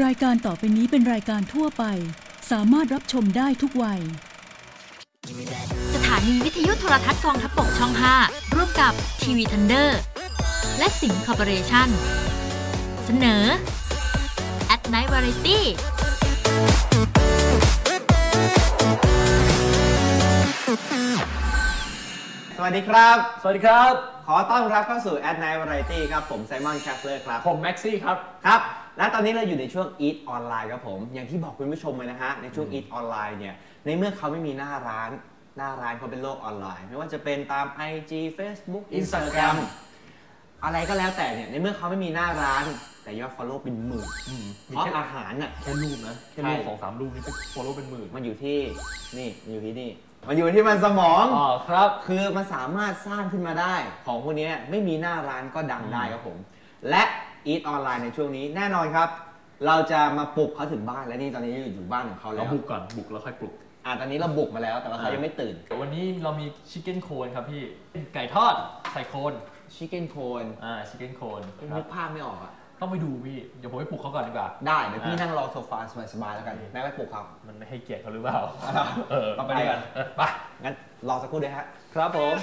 รายการต่อไปนี้เป็นรายการทั่วไป สามารถรับชมได้ทุกวัย สถานีวิทยุโทรทัศน์กองทัพบกช่อง 5 ร่วมกับทีวีทันเดอร์และสิงห์คอร์ปอเรชั่น เสนอ At Night Variety สวัสดีครับ สวัสดีครับ ขอต้อนรับเข้าสู่ At Night Variety ครับ ผมไซมอนแคสเลอร์ครับ ผมแม็กซี่ครับ ครับ และตอนนี้เราอยู่ในช่วง Eat Online ครับผม อย่างที่บอกคุณผู้ชมไปนะฮะ ในช่วง Eat Online เนี่ย ในเมื่อเขาไม่มีหน้าร้าน หน้าร้านเขาเป็นโลกออนไลน์ ไม่ว่าจะเป็นตาม IG Facebook Instagram อะไรก็แล้วแต่เนี่ย ในเมื่อเขาไม่มีหน้าร้าน แต่ยอด follow เป็นหมื่น เพราะอาหารน่ะ แค่รูปนะแค่รูปใช่สองสามรูปนี่ก็โฟโล่เป็นหมื่น มันอยู่ที่นี่มันอยู่ที่นี่ มันอยู่ที่มันสมองอ๋อครับ คือมันสามารถสร้างขึ้นมาได้ ของพวกนี้ไม่มีหน้าร้านก็ดังได้ครับผม และ Eat Online ในช่วงนี้แน่นอนครับ เราจะมาปลุกเขาถึงบ้านและนี่ตอนนี้อยู่บ้านของเขาแล้เราวบุกก่อนบุกแล้วค่อยปลุกอะตอนนี้เราบุกมาแล้วแต่ว่าเขายังไม่ตื่น วันนี้เรามีชิคเก้นโคนครับพี่ไก่ทอดใส่โคนชิคเก้นโคนอ่าชิคเก้นโคนครันึบกภาพไม่ออกอะต้องไปดูพี่เดี๋ยวผมไปปลุกเขาก่อนดีกว่า ได้เดี๋ยวพี่อะนั่งรอโซฟาสบายๆแล้วกันแม่ไม่ปลุกครับมันไม่ให้เกียรติเขาหรือเปล่าเออต้องไปไปด้วยกันเออไปงั้นรอสักครู่ด้วยฮะครับผม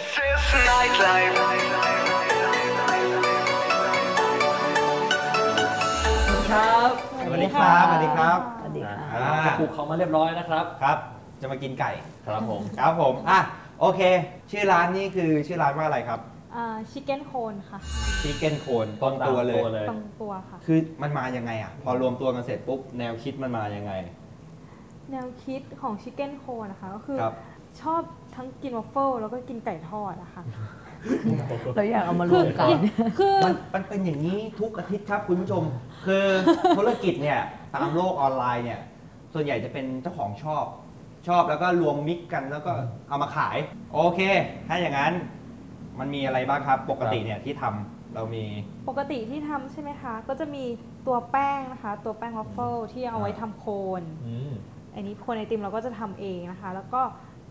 ดีครับสวัสดีครับสวัสดีค่ะอ่าปลุกเขามาเรียบร้อยนะครับครับ จะมากินไก่ครับผมครับผมอะโอเค ชื่อร้านนี่คือชื่อร้านว่าอะไรครับชิคเก้นโคนค่ะชิคเก้นโคนตรงตัวเลยตรงตัวค่ะ คือมันมายังไงอะ พอรวมตัวกันเสร็จปุ๊บ แนวคิดมันมายังไง แนวคิดของชิคเก้นโคนนะคะ ก็คือครับชอบทั้งกินวอฟเฟิลแล้วก็กินไก่ทอดนะคะ เราอยากเอามารคืวมกันคือมันมันเป็นอย่างนี้ทุกอาทิตย์ครับคุณผู้ชม คือธุรกิจเนี่ยตามโลกออนไลน์เนี่ยส่วนใหญ่จะเป็นเจ้าของชอบ ชอบแล้วก็รวมมิกกันแล้วก็เอามาขาย โอเค ถ้าอย่างนั้นมันมีอะไรบ้างครับ ปกติเนี่ยที่ทำเรามีปกติที่ทำใช่ไหมคะ ก็จะมีตัวแป้งนะคะ ตัวแป้งวอฟเฟิลที่เอาไว้ทำโคนอืมอันนี้โคนไอติมเราก็จะทำเองนะคะ แล้วก็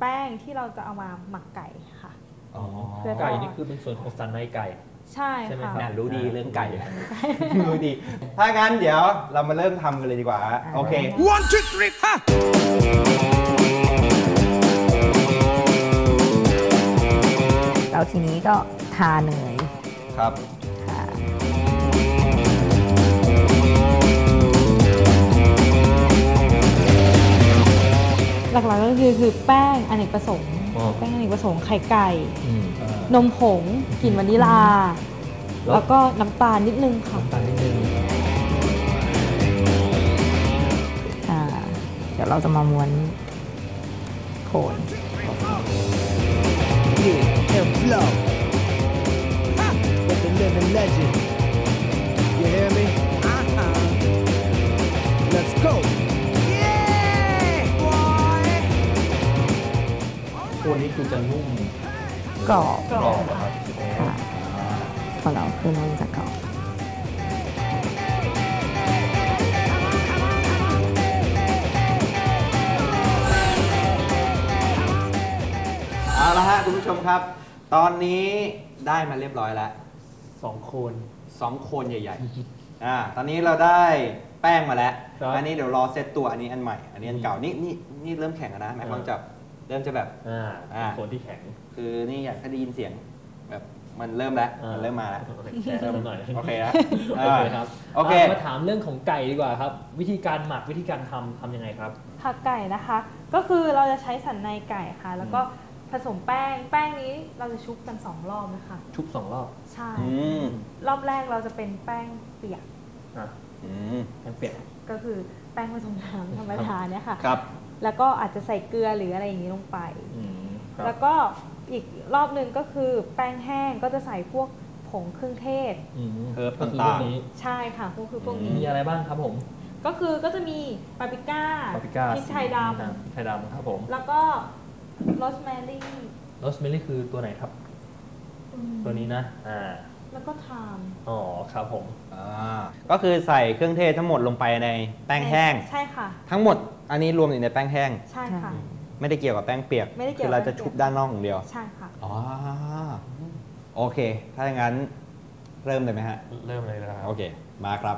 แป้งที่เราจะเอามาหมักไก่ค่ะ อ๋อเพื่อ ไก่นี่คือเป็นส่วนของสันในไก่ ใช่ใช่ไหมค่ะครับ น่ารู้ดีเรื่องไก่รู้ดี ถ้างั้นเดี๋ยวเรามาเริ่มทำกันเลยดีกว่าฮะโอเค One, two, three, ha! แล้วทีนี้ก็ทาเนยครับ ค่ะหลักๆก็คือคือแป้งอเนกประสงค์อ๋อ แป้งอเนกประสงค์ไข่ไก่อืมนมผงกลิ่นวานิลาแล้วแล้วก็น้ำตาลนิดนึงค่ะน้ำตาลนิดนึงอ่าเดี๋ยวเราจะมาม้วนโคน Yeah, and flow. Ha! But the living legend. You hear me? Uh-huh. Let's go. คนนี้คือจะนุ่มกรอบกรอบเหรอครับค่ะพอเราขึ้นมันจะกรอบเอาละฮะคุณผู้ชมครับ ตอนนี้ได้มาเรียบร้อยแล้วสองโคนสองโคนใหญ่ๆอ่าตอนนี้เราได้แป้งมาแล้วครับอันนี้เดี๋ยวรอเซตตัวอันนี้อันใหม่ อันนี้อันเก่านี่นี่นี่เริ่มแข็งแล้วนะแม่อ่าลองจับ เริ่มจะแบบอ่าอ่าโคนที่แข็งคือนี่อยากให้ได้ยินเสียงแบบมันเริ่มแล้วอ่ามัมันเริ่มมาแล้วโอเคแชร์กันหน่อยโอเคนะโอเคครับโอเคมาถามเรื่องของไก่ดีกว่าครับ วิธีการหมักวิธีการทำทำยังไงครับ ผักไก่นะคะ ก็คือเราจะใช้สันในไก่ค่ะ แล้วก็ผสมแป้ง แป้งนี้เราจะชุบกันสองรอบนะคะ ชุบสองรอบใช่ อืมรอบแรกเราจะเป็นแป้งเปียกอะอืม แป้งเปียก ก็คือแป้งผสมน้ำธรรมดาเนี่ยค่ะครับ แล้วก็อาจจะใส่เกลือหรืออะไรอย่างนี้ลงไปอืมครับแล้วก็อีกรอบหนึ่งก็คือแป้งแห้งก็จะใส่พวกผงเครื่องเทศอืมเฮิร์บก็คือต่างๆพวกนี้ใช่ค่ะพวกคือพวกนี้ มีอะไรบ้างครับผม ก็คือก็จะมีปาปริก้าปาปริก้าพริกไทยดพริกไทยดำครับผมำแล้วก็โรสแมรี่โรสเมลี่คือตัวไหนครับ ตัวนี้นะ อ่า แล้วก็ไทม์อ๋อครับผมอ่าก็คือใส่เครื่องเทศทั้งหมดลงไปในแป้งแห้ง ใช่ค่ะ ทั้งหมดอันนี้รวมอยู่ในแป้งแห้ง ใช่ค่ะ ไม่ได้เกี่ยวกับแป้งเปียกไม่ได้เกี่ยวคือเราจะกับแป้งเปียกชุบด้านนอกอย่างเดียว ใช่ค่ะอ๋อโอเค ถ้าอย่างนั้นเริ่มเลยไหมฮะ เริ่มเลยนะครับ โอเค มาครับ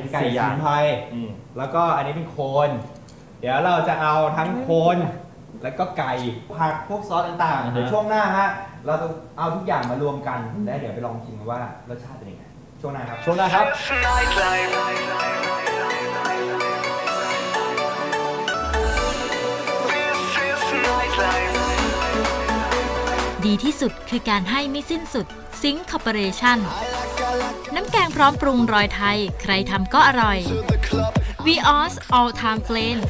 ไพรเป็นไก่สี่สอย่ามุงนไพรอืมแล้วก็อันนี้เป็นโคน เดี๋ยวเราจะเอาทั้งโคน แล้วก็ไก่ผักพวกซอสต่างๆอ่าฮะเดี๋ยวช่วงหน้าฮะเราจะเอาทุกอย่างมารวมกันแล้วเดี๋ยวไปลองชิมกันว่ารสชาติเป็นยังไงช่วงหน้าครับ ช่วงหน้าครับ ดีที่สุดคือการให้ไม่สิ้นสุดซิงค์คอร์ปอเรชั่น น้ำแกงพร้อมปรุงรอยไทย ใครทำก็อร่อย v ีออส all time flame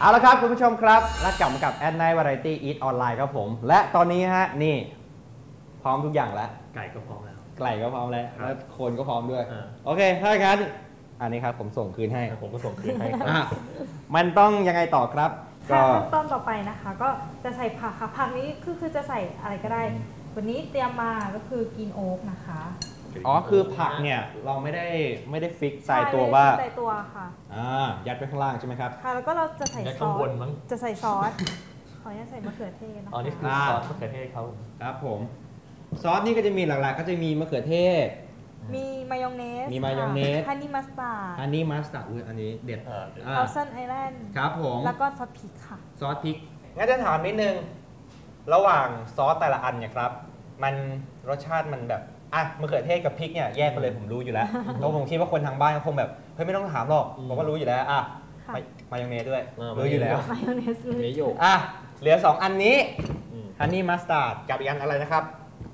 เอาละครับคุณผู้ชมครับแล้วกลับมากับแอดไนท์วาไรตี้อีทออนไลน์ครับผม และตอนนี้ฮะ นี่ พร้อมทุกอย่างแล้ว ไก่ก็พร้อมแล้ว ไก่ก็พร้อมแล้วครับแล้วโคนก็พร้อมด้วย อ่า โอเค ถ้าอย่างนั้น อันนี้ครับผมส่งคืนให้ผมก็ส่งคืนให้ครับ อะมันต้องยังไงต่อครับก็ค่ะขั้นตอนต่อไปนะคะ ก็จะใส่ผักค่ะผักนี้คือคือจะใส่อะไรก็ได้ วันนี้เตรียมมาก็คือกินโอ๊กนะคะอ๋อคือผักเนี่ยเราไม่ได้ไม่ได้ฟิกใส่ตัวใช่ว่าใส่ตัวค่ะอ่ายัดไปข้างล่างใช่ไหมครับค่ะแล้วก็เราจะใส่ยัดซข้างอบสนมั้งจะใส่ซอสขออนุญาตใส่มะเขือเทศนะคะอ๋อนี่คืออ่าซอสมะเขือเทศเขาครับผมซอสนี่ก็จะมีหลักๆ ก็จะมีมะเขือเทศ มีมายองเนสมีมายองเนส ฮันนี่มัสตาร์อันนี้มัสตาร์ดอุ้ยอันนี้เด็ดอ่า อ่าคาซันไอแลนด์ครับผม แล้วก็ซอสพริกค่ะ ซอสพริกงั้นจะถามนิดนึง ระหว่างซอสแต่ละอันเนี่ยครับ มันรสชาติมันแบบอะมะเขือเทศกับพริกเนี่ยแยกไปเลยผมรู้อยู่แล้วเพราะผมคิดว่าคนทางบ้านก็คงแบบเฮ้ยไม่ต้องถามหรอกผมก็รู้อยู่แล้วอะค่ะ มายมายองเนสด้วยเออรู้อยู่แล้ว มายองเนสเลยเนโยก อะเหลือ 2 อันนี้อืม ฮันนี่มัสตาร์ดกับอีกอันอะไรนะครับ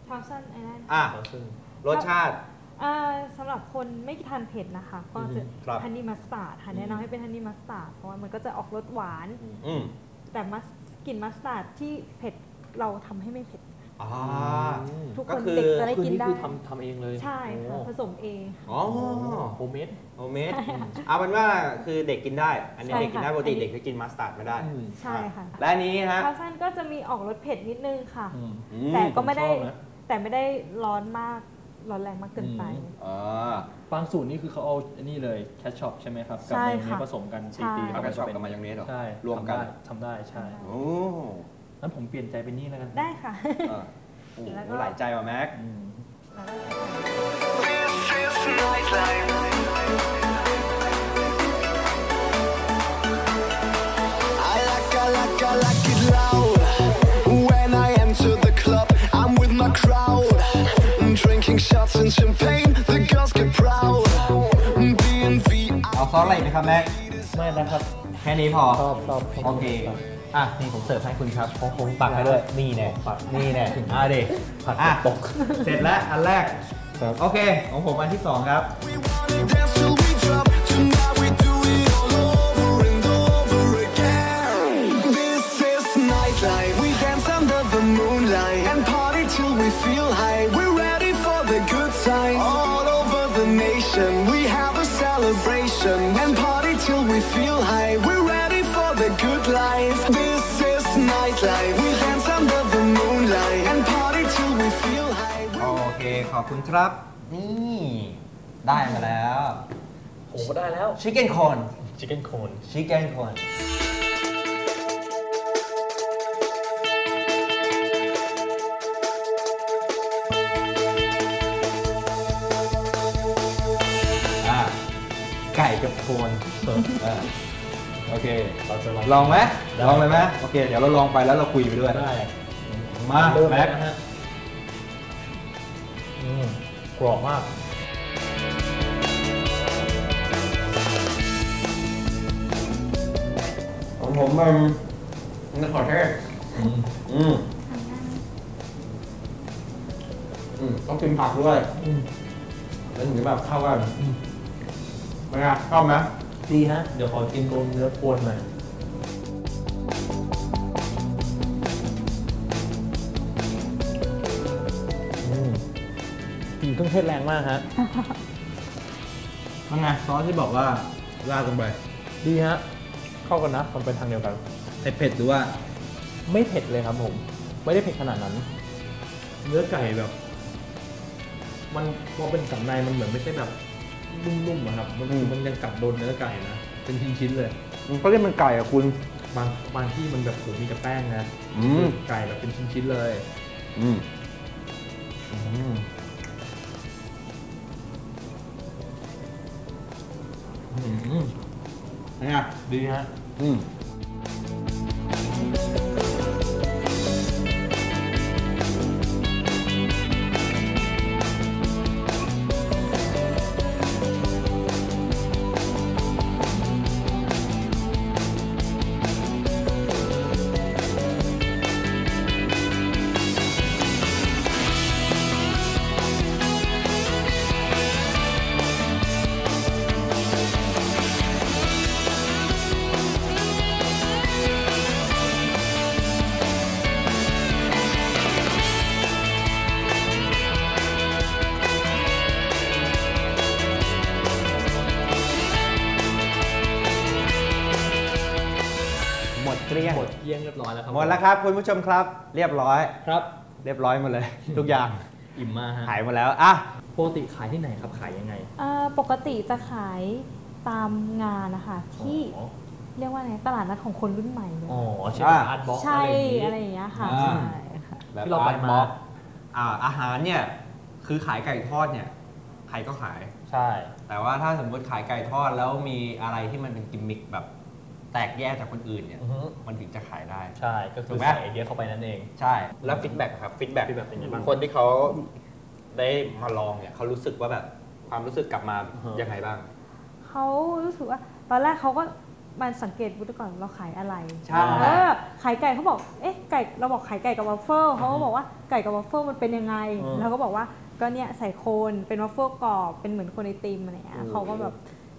คาซันไอแลนด์อะซอสซึ่ง รสชาติอ่าสำหรับคนไม่ทานเผ็ดนะคะ ก็จะครับ ฮันนี่มัสตาร์ดค่ะแนะนำให้เป็นฮันนี่มัสตาร์ดเพราะว่ามันก็จะออกรสหวาน อืม แต่มัสกลิ่นมัสตาร์ดที่เผ็ด เราทำให้ไม่เผ็ดอ่าทุกก็คนคือเด็กจะได้คือกินนี่ได้ คือทำทำเองเลยใช่ค่ะผสมเองอ๋อโฮมเมดโฮมเมดเอาเป็นว่าคือเด็กกินได้ อันนี้ใช่เด็กกินได้ค่ะปกติอันนี้ เด็กจะกินมัสตาร์ดไม่ได้ใช่ค่ะ และอันนี้ฮะคาซันก็จะมีออกรสเผ็ดนิดนึงค่ะ อืม อืมแต่ก็ไม่ได้ผมชอบนะ แต่ไม่ได้ร้อนมากร้อนแรงมากเกินไปอ่าบางสูตรนี่คือเขาเอาอันนี่เลยแคชช็อปใช่ไหมครับ กัใช่มายองเนค่ะสผสมกันใช่ตีๆเอาแล้วกระชอบเป็กับมายองเนสเหรอ ใช่รวมกัน ทำได้ทำได้ใช่ โอ้ งั้นผมเปลี่ยนใจเป็นนี่แล้วกันได้ค่ะ อ่าโอ้โหแล้วก็ หลายใจว่ะแม็ก อืมแล้วก็ใส่ I like, I like, I like it loud. When I enter the club, I'm with my crowd. Drinking shots and champagne, the girls get proud. Being VIP. เอาซอสอะไรอีกไหมครับแม็ก ไม่นะครับ แค่นี้พอ ชอบชอบชบโอเค อะนี่ผมเสิร์ฟให้คุณครับผมผมปักให้ด้วยนี่แน่ปักนี่แน่อะดิผัดอะตก เสร็จแล้วอันแรก โอเค ของผมอันที่สองครับ โอเค ขอบคุณครับ นี่ ได้มาแล้วผมก็ได้แล้วชิคเก้นคอนชิคเก้นโคนชิคเก้นคอนอะไก่กับโคนอะ โอเค เราจะลองไหมได้ ลองเลยไหมโอเค เดี๋ยวเราลองไปแล้วเราคุยไปด้วย ได้มาเริ่มแม็แล้วกนะฮะอืมกรอบมาก ของผมมันนี่ขอเทศอืม อืม ต้องกินผักด้วยแล้วถึงจะแบบเข้ากันเป็นไงชอบไหม ดีฮะ เดี๋ยวขอกินตรงเนื้อปวนหน่อยอืมกลิ่นเครื่องเทศแรงมากฮะเป็นไงซอสที่บอกว่าราดลงไป ดีฮะ เข้ากันนะ มันเป็นทางเดียวกันเผ็ดๆหรือว่า ไม่เผ็ดเลยครับผม ไม่ได้เผ็ดขนาดนั้น เนื้อไก่แบบ มันพอเป็นสันในมันเหมือนไม่ใช่แบบ นุ่มๆอะครับมันอืม มันยังกัดโดนเนื้อไก่นะเป็นชิ้นๆเลย มันก็เรียกมันไก่อะคุณ บางบางที่มันแบบโหมีแต่แป้งนะอืม ไก่แบบเป็นชิ้นๆเลย อืมเป็นไงดีฮะอืมหม อยแล้วครับหมดแล้วครับคุณผู้ชมครับ เรียบร้อยครับ เรียบร้อยหมดเลย ทุกอย่างอิ่มมากฮะหายหมดแล้วอะปกติขายที่ไหนครับขายยังไงอ่าปกติจะขายตามงานนะคะที่อ๋อเรียกว่าไงตลาดนัดของคนรุ่นใหม่เลยอ๋อใช่ไหมอ่าอาร์ตบ็อกใช่อะอะไรไรออย่างงี้ย่างเงี้ยค่ะอ่าใช่ค่ะ แบบที่เราไปมา บล็อกอ่าอาหารเนี่ยคือขายไก่ทอดเนี่ยใครก็ขาย ใช่ แต่ว่าถ้าสมมติขายไก่ทอดแล้วมีอะไรที่มันเป็นกิมมิคแบบ แตกแยกจากคนอื่นเนี่ยอือฮึ มันถึงจะขายได้ ใช่ ก็คืถูอกไหม ใส่ไอเดียเข้าไปนั่นเอง ใช่แล้วฟีดแบ็กครับฟีดแบ็ก feedback เป็นไงบ้างคนที่เขาได้มาลองเนี่ยเขารู้สึกว่าแบบความรู้สึกกลับมาอือฮะ ยังไงบ้าง เขารู้สึกว่าตอนแรกเขาก็มาสังเกตบูธก่อนเราขายอะไรใช่ เออขายไก่เขาบอกเอ๊ะไก่เราบอกขายไก่กับวัฟเฟิลเขาก็บอกว่าไก่กับวัฟเฟิลมันเป็นยังไงอืม เราก็บอกว่าก็เนี่ยใส่โคนเป็นวัฟเฟิลกรอบเป็นเหมือนโคนไอติมอะไรเงี้ยเขาก็แบบ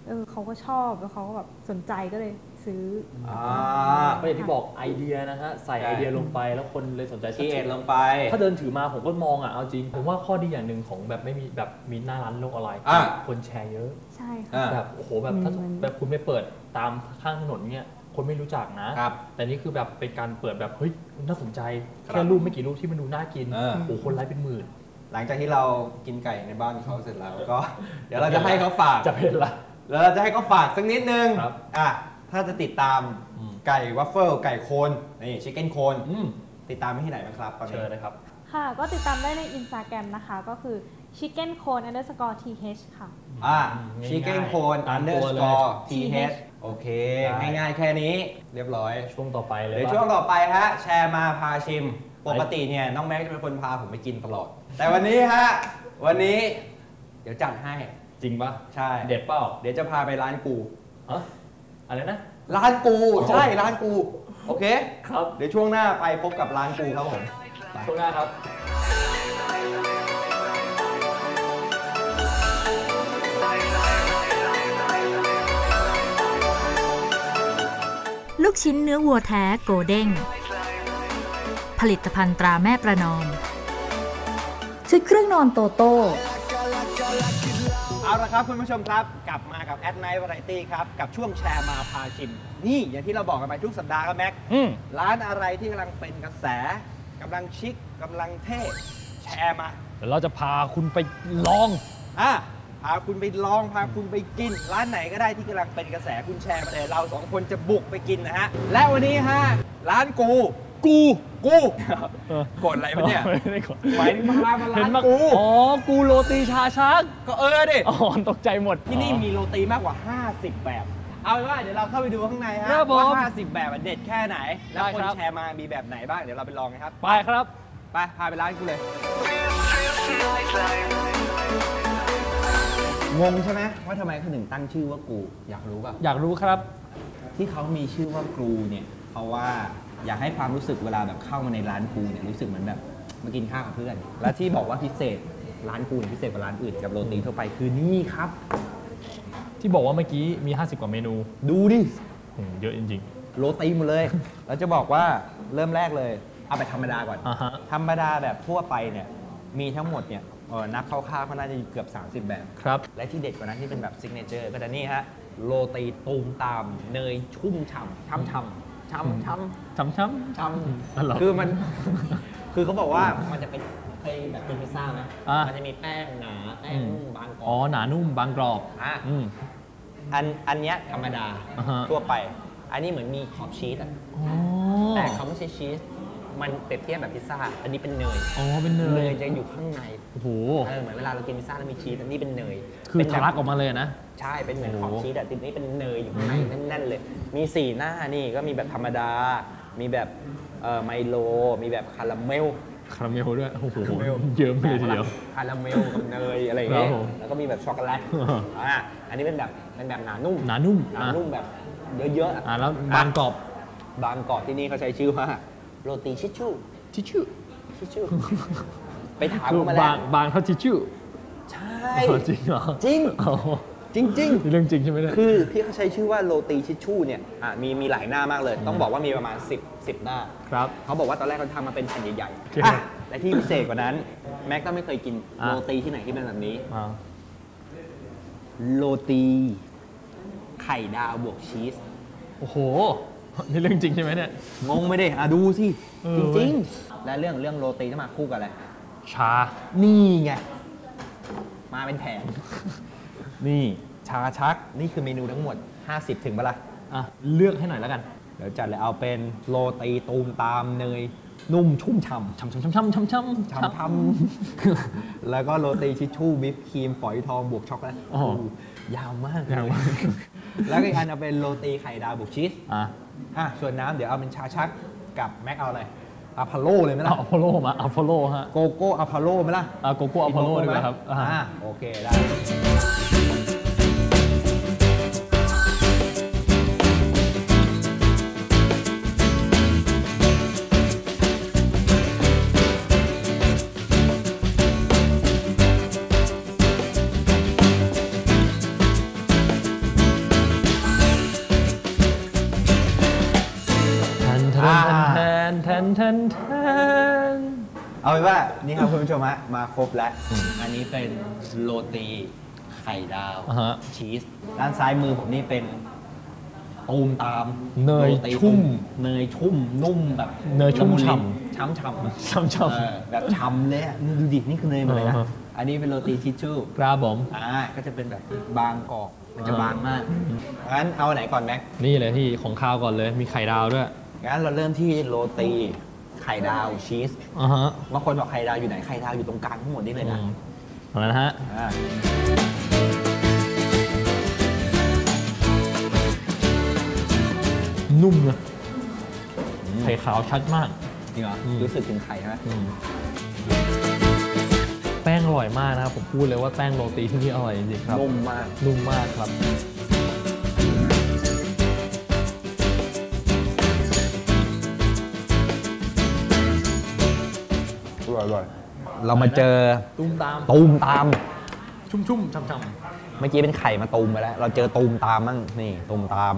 เออเขาก็ชอบแล้วเขาก็แบบสนใจก็เลย ซื้ออ่าก็อย่างที่บอกไอเดียนะฮะใส่ใช่ไอเดียลงไปแล้วคนเลยสนใจคีเอทลงไป ถ้าเดินถือมาผมก็มองอะเอาจริง ผมว่าข้อดีอย่างหนึ่งของแบบไม่มีแบบมีหน้าร้านโลกออนไลน์อะคนแชร์เยอะ ใช่ค่ะอ่าแบบโอ้โหแบบถ้าอืมแบบคุณไปเปิดตามข้างถนนเนี่ยคนไม่รู้จักนะครับแต่นี่คือแบบเป็นการเปิดแบบเฮ้ยน่าสนใจครับแค่รูปไม่กี่รูปที่มันดูน่ากินเออโอ้โหคนไลค์เป็นหมื่นหลังจากที่เรากินไก่ในบ้านเขาเสร็จแล้วก็ เดี๋ยวเราจะให้เขาฝากจะเป็นละแล้วเราจะให้เขาฝากสักนิดนึงครับอะ ถ้าจะติดตามอืมไก่วัฟเฟิลไก่โคนนี่ชิคเก้นโคนอืมติดตามไปที่ไหนบ้างครับตอนนี้เชิญนะครับ ค่ะ ก็ติดตามได้ในอินสตาแกรมนะคะ ก็คือ chicken cone underscore th ค่ะ อ่าอืมชิคเก้นง่ายๆโคนตาอัมนเดอตัวร์สเลยกอร์ทีเฮ TH โอเคได้ง่ายๆ แค่นี้เรียบร้อย ช่วงต่อไปเลยเดี๋ยวปะช่วงต่อไปฮะ แชร์มาพาชิม ปกติเนี่ย น้องแม็กซ์จะเป็นคนพาผมไปกินตลอด แต่วันนี้ฮะ วันนี้ เดี๋ยวจัดให้ จริงปะใช่ เด็ดเปล่า เดี๋ยวจะพาไปร้านกูอะ อะไรนะ ร้านกูอ๋อใช่ ร้านกู โอเค ครับ เดี๋ยวช่วงหน้าไปพบกับร้านกูครับผมไปช่วงหน้าครับลูกชิ้นเนื้อวัวแท้โกเด้ง ผลิตภัณฑ์ตราแม่ประนอม ชุดเครื่องนอนโตโต้ เอาละครับคุณผู้ชมครับก ลับมากับแอดไนท์วาไรตี้ครับกับช่วงแชร์มาพาชิม นี่อย่างที่เราบอกกันไปทุกสัปดาห์ครับแม็กอืม ร้านอะไรที่กำลังเป็นกระแสกำลังชิคกำลังเท่แชร์มาเดี๋ยวเราจะพาคุณไปลอง อะพาคุณไปลองพาคุณไปกิน ร้านไหนก็ได้ที่กำลังเป็นกระแสคุณแชร์มาเลยเราสองคนจะบุกไปกินนะฮะและวันนี้ฮะร้านกู กู กูเออกดอะไรมาเนี่ยไม่ได้กดหมายถึงพามาเห็ร้านนมากูอ๋อ กูโรตีชาชัก ก็เออดิอ๋อตกใจหมด ที่นี่มีโรตีมากกว่า 50 แบบ เอาเป็นว่าเดี๋ยวเราเข้าไปดูข้างในฮะครับผม ว่า 50 แบบอะเด็ดแค่ไหน แล้วได้คนครับแชร์มามีแบบไหนบ้าง เดี๋ยวเราไปลองกันครับ ไปครับ ไป พาไปร้านกูเลย งงใช่ไหมว่าทำไมเขาถึงตั้งชื่อว่ากู อยากรู้ป่ะ อยากรู้ครับ ที่เขามีชื่อว่ากูเนี่ย เพราะว่าอยากให้ความรู้สึกเวลาแบบเข้ามาในร้านกูเนี่ยรู้สึกเหมือนแบบมากินข้าวกับเพื่อน และที่บอกว่าพิเศษร้านกูเนี่ยพิเศษกว่าร้านอื่นกับโรตีทั่วไปคือนี่ครับ ที่บอกว่าเมื่อกี้มี 50 กว่าเมนูดูดิโอ้โหเยอะจริง โรตีหมดเลย แล้วจะบอกว่าเริ่มแรกเลย เอาไปธรรมดาก่อน อ่าฮะ ธรรมดาแบบทั่วไปเนี่ยมีทั้งหมดเนี่ยเอ่อนับคร่าวๆก็น่าจะเกือบ 30 แบบ ๆ ครับ และที่เด็ดกว่านั้นที่เป็นแบบซิกเนเจอร์ก็จะนี่ฮะ โรตีตูมตาม เนยชุ่มฉ่ำช่ำช่ำ ช่ำช่ำช้ำช้ำช่อ๋อเหรอำคือมัน คือเขาบอกว่ามันจะเป็นเคยแบบกินพิซซ่าไหมอะมันจะมีแป้งหนาแป้งนุ่มบางกรอ๋ออบหนานุ่มบางกรอบอะอืมอันอันเนี้ยธรรมดาอ่าฮะทั่วไป อันนี้เหมือนมีขอบชีสอะอ๋อแต่เขาไม่ใช่ชีส มันเปรียบเทียบแบบพิซซ่า อันนี้เป็นเนย อ๋อ เป็นเนเนยยจะอยู่ข้างใน โอ้โห เออ เหมือนเวลาเรากินพิซซ่าแล้วมีชีสอันนี้เป็นเนยคือเป็นทะแบบลักออกมาเลยนะ ใช่ เป็นเหมือนขอบโอ้โห ชีสอะทีนี้เป็นเนยอยู่ข้างในแน่นๆเลย มีสี่หน้านี่ก็มีแบบธรรมดา มีแบบเอ่อไมโล มีแบบคาราเมล คาราเมลด้วย โอ้โหคาราเมลเยิ้มเลยทีเดียว คาราเมลกับเนยอะไรอย่างเงี้ย ครับผมแล้วก็มีแบบช็อกโกแลตอ่า อ่าอันนี้เป็นแบบเป็นแบบหนานุ่มหนานุ่มหนาอะนุ่มแบบเยอะๆอะอ่าแล้วบางกรอบ บางกรอบที่นี่เขาใช้ชื่อว่า โรตีชิชชูทิชชู่ชิชชูไปถามคือเขามาแล้บาวงบางเท่าทิชชู่ใช่อ๋อจริงเหรอจริง อ๋อจริง ๆ นี่เรื่องจริงใช่ไหมเนี่ย คือที่เขาใช้ชื่อว่าโรตีชิชชู่เนี่ยอะมีมีหลายหน้ามากเลย ต้องบอกว่ามีประมาณ 10 10 หน้า ครับ เขาบอกว่าตอนแรกเขาทำมาเป็นแผ่นใหญ่โอเคๆอะและที่พิเศษกว่านั้น แม็กต้องไม่เคยกินอะ โรตีที่ไหนที่เป็นแบบนี้ อ่าโรตี ไข่ดาวบวกชีส โอ้โห นี่เรื่องจริงใช่ไหมเนี่ย งงไม่ได้อะดูสิเออจเว้ริยงๆ และเรื่องเรื่องโรตีที่มาคู่กับอะไร ชา นี่ไง มาเป็นแผง นี่ชาชัก นี่คือเมนูทั้งหมด 50 ถึงปะล่ะอะ เลือกให้หน่อยแล้วกัน เดี๋ยวจัดเลยเอาเป็นโรตีตูมตามเนยนุ่มชุ่มฉ่ำช้ำช้ำช้ำช้ำช้ำช้ำช้ำทำแล้วก็โรตีชิชชู่วิปครีมฝอยทองบวกช็อกโกแลตอ๋อโโหยาวมากยาวมาก แล้วก็อีกอันเอาเป็นโรตีไข่ดาวบวกชีสอะอะส่วนน้ำเดี๋ยวเอาเป็นชาชักกับแม็กเอาอะไรอะพอลโลเลยไหมล่ะ เอาอพอลโลมาเอาอพอลโลฮะโกโก้อะพอลโลไหมล่ะเอาโกโก้อพอลโลดีกว่าครับอ่าอ่าโอเคได้ ผู้ชมฮะมาครบแล้ว อันนี้เป็นโรตีไข่ดาวอ่าฮะ ชีส ด้านซ้ายมือผมนี่เป็นตูมตามเนยโรตีชุ่มเนยชุ่มนุ่มแบบเนยชุ่มละฉ่ลิ้นช้ำฉ่ำช้ำช้เออแบบฉ่ำเลยอะนี่ดูดิ นี่คือเนยหมดเลยนะ อ่าฮะ อันนี้เป็นโรตีทิชชู่ำครับผม อ่า ก็จะเป็นแบบบางกรอบ มันจะอ่า บางมาก งั้นเอาอันไหนก่อนแม็ก นี่เลยพี่ของข้าวก่อนเลย มีไข่ดาวด้วย งั้นเราเริ่มที่โรตี ไข่ดาวชีสอ่าฮะบางคนบอกไข่ดาวอยู่ไหนไข่ดาวอยู่ตรงกลางทั้งหมดนี่เลยนะอืมเอาละนะฮะอ่านุ่มนะไข่ขาวชัดมากจริงเหรออืม รู้สึกถึงไข่ใช่ไหมอืมแป้งอร่อยมากนะครับผมพูดเลยว่าแป้งโรตีที่นี่อร่อยจริงๆครับ นุ่มมาก นุ่มมากครับ อร่อยอร่อยเรามาเจอตุ้มตามตูมตาม ชุ่มๆช่ำเมื่อกี้เป็นไข่มาตูมไปแล้ว เราเจอตูมตามมั่งนี่ตูมตาม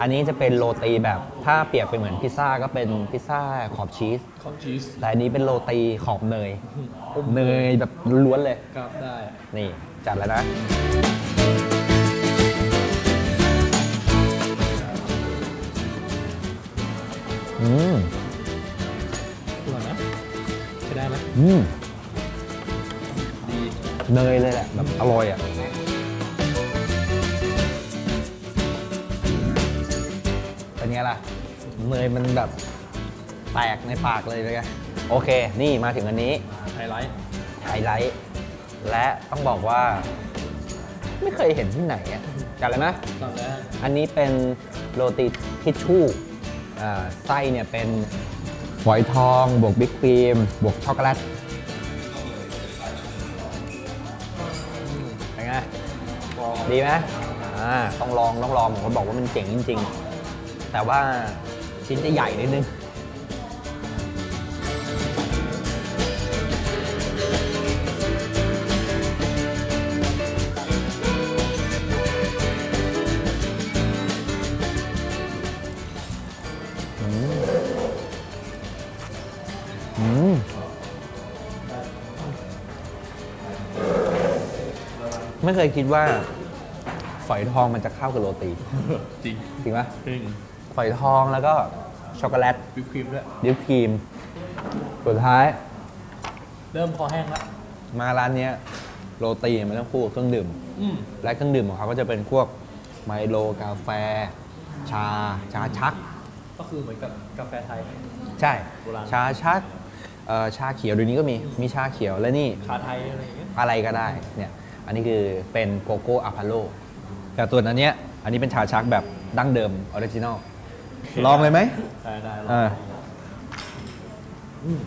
อันนี้จะเป็นโรตีแบบถ้าเปรียบไปเหมือนพิซซ่าก็เป็นพิซซ่าขอบชีสๆขอบชีสแต่อันนี้เป็นโรตีขอบเนย เนยแบบล้วนๆเลย ครับได้ นี่จัดแล้วนะ อืมอร่อยนะใช้ ได้ไหมอืมดีเนยเลยแหละแบบอร่อยอะเป็นไงล่ะ เนยมันแบบแตกในปากเลยเลยไงโอเค นี่มาถึงอันนี้ไฮไลท์ไฮไลท์ และต้องบอกว่า ไม่เคยเห็นที่ไหนอะกันเลยไหมตอนแรกอันนี้เป็นโรตีทิชชู่อ่าไส้เนี่ยเป็น ฝอยทอง บวกบิ๊กครีม บวกช็อกโกแลตเป็นไง ดีไหมอ่าต้องลองต้องลองผมก็บอกว่ามันเจ๋งจริง ๆ แต่ว่าชิ้นจะใหญ่นิดนึง ไม่เคยคิดว่า ฝอยทองมันจะเข้ากับโรตี จริงจริงปะจริงฝอยทองแล้วก็ช็อกโกแลตวิปครีมด้วยดิปครีม สุดท้าย เริ่มคอแห้งแล้วมาร้านเนี้ยโรตีมันต้องคู่กับเครื่องดื่ม อืมและเครื่องดื่มของเขาก็จะเป็นพวกไมโลกาแฟ ชา ชาชัก ก็คือเหมือนกับกาแฟไทย ใช่ โบราณ ชาชักเอ่อชาเขียวเดี๋ยวนี้ก็มี มีชาเขียวและนี่ ชาไทยอะไรอย่างเงี้ยอะไรก็ได้ เนี่ย อันนี้คือเป็นโกโก้อะพาโลแต่ตัวนั้นเนี้ยอันนี้เป็นชาชักแบบดั้งเดิมออริจินอลลองเลยไหมได้ได้ลองอ่าอืม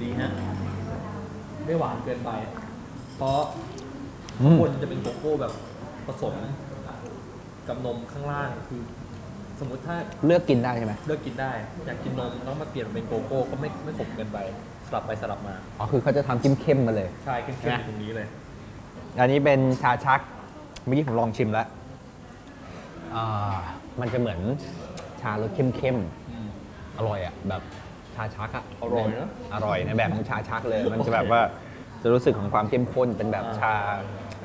ดีฮะไม่หวานเกินไป เพราะอืมคนจะเป็นโกโก้แบบผสมกับนมข้างล่างคือ สมมุติถ้าเลือกกินได้ใช่ไหมเลือกกินได้อยากกินนมต้องมาเปลี่ยนเป็นโกโก้ก็ไม่ไม่ขมเกินไปสลับไปสลับมาอ๋อคือเขาจะทำเข้มๆมาเลย ใช่เข้มๆอยู่ตรงนี้เลย อันนี้เป็นชาชักเมื่อกี้ผมลองชิมแล้วอ่ามันจะเหมือนชารสเข้มๆ อร่อยอะแบบชาชักอะอร่อยนะอร่อยในแบบของชาชักเลย มันจะแบบว่าจะรู้สึกของความเข้มข้นเป็นแบบชา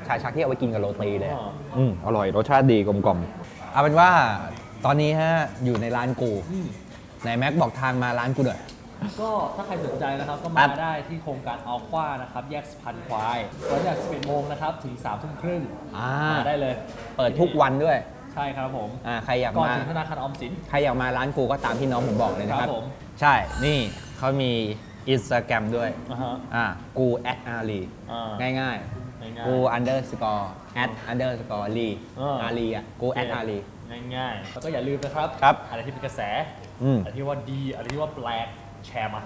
ชาชักที่เอาไว้กินกับโรตีเลยอะอืมอร่อยรสชาติดีกลมกล่อมเอาเป็นว่าตอนนี้ฮะอยู่ในร้านกูไหนแม็กบอกทางมาร้านกูหน่อย ก็ถ้าใครสนใจนะครับก็คมารับได้ที่โครงการอัลควานะครับ แยกสะพานควายเปิดจาก11โมงนะครับถึง3ทุ่มครึ่งอ่ามาได้เลย เปิดทุกวันด้วย ใช่ครับผมอ่าใครอยากก่อนมาถึงธนาคารออมสินใครอยากมาร้านกูก็ตามที่น้องผมบอกเลยนะครับครับผมใช่นี่เขามีอินสตาแกรมด้วยอ่าฮะอ่ากูแอดอารีอ่าง่ายง่ายๆๆกูอันเดอร์สกอร์แอดอันเดอร์สกอร์ลีอ่าอารีอะกูแอดอารีง่ายๆแล้วก็อย่าลืมนะครับครับอะไรที่เป็นกระแสอืมอะไรที่ว่าดี อะไรที่ว่าแปลก แชร์มา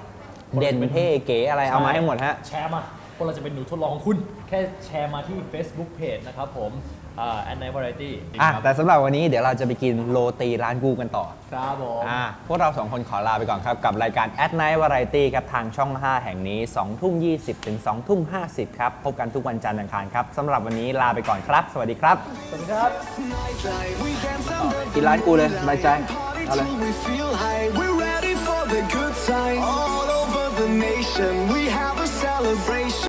เด่นเท่เก๋อะไรเอามาให้หมดฮะ แชร์มาพวกเราจะเป็นหนูทดลองของคุณ แค่แชร์มาที่ Facebook Page นะครับผมอ่า at night variety อะครับแต่สำหรับวันนี้เดี๋ยวเราจะไปกินโรตีร้านกูกันต่อ ครับผมอ่าพวกเราสองคนขอลาไปก่อนครับ กับรายการ At Night Variety ครับ ทางช่อง 5 แห่งนี้ 2 ทุ่ม 20 ถึง 2 ทุ่ม 50 ครับ พบกันทุกวันจันทร์อังคารครับสำหรับวันนี้ลาไปก่อนครับ สวัสดีครับ สวัสดีครับ Nightlife, we dance under กินร้านกูเลยสบายใจ party เอาเลย the good times all over the nation. We have a celebration.